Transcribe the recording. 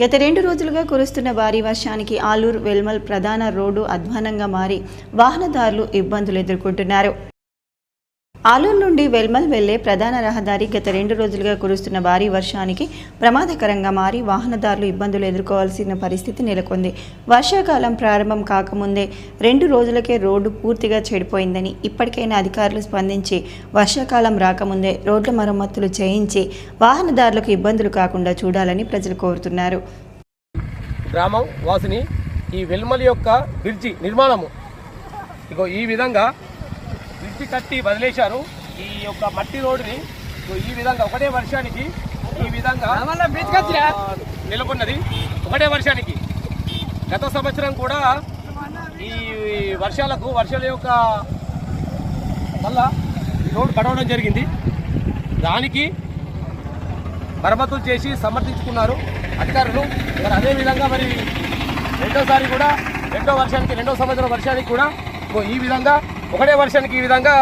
గత రెండు రోజులుగా కురుస్తున్న భారీ వర్షానికి ఆలూరు వెల్మల్ ప్రధాన రోడ్డు అధ్వానంగా మారి వాహనదారులు ఇబ్బందులు ఎదుర్కొంటున్నారు. ఆలూరు నుండి వెల్మల్ వెళ్ళే ప్రధాన రహదారి గత రెండు రోజులుగా కురుస్తున్న భారీ వర్షానికి ప్రమాదకరంగా మారి వాహనదారులు ఇబ్బందులు ఎదుర్కోవాల్సిన పరిస్థితి నెలకొంది. వర్షాకాలం ప్రారంభం కాకముందే రెండు రోజులకే రోడ్డు పూర్తిగా చెడిపోయిందని ఇప్పటికైనా అధికారులు స్పందించి వర్షాకాలం రాకముందే రోడ్ల మరమ్మతులు చేయించి వాహనదారులకు ఇబ్బందులు కాకుండా చూడాలని ప్రజలు కోరుతున్నారు. గ్రామం వాసిని ఈ యొక్క బ్రిడ్జి నిర్మాణము. ఇగో ఈ విధంగా బ్రిడ్జి కట్టి వదిలేశారు ఈ యొక్క మట్టి రోడ్డుని. ఈ విధంగా ఒకటే వర్షానికి ఈ విధంగా నిలబడినది ఒకటే వర్షానికి. గత సంవత్సరం కూడా ఈ వర్షాలకు వర్షాల యొక్క వల్ల రోడ్డు కడవడం జరిగింది. దానికి మరమ్మతులు చేసి సమర్థించుకున్నారు అధికారులు. మరి అదేవిధంగా మరి రెండోసారి కూడా రెండో వర్షానికి రెండో సంవత్సరం వర్షానికి కూడా ఈ విధంగా ఒకటే వర్షానికి ఈ విధంగా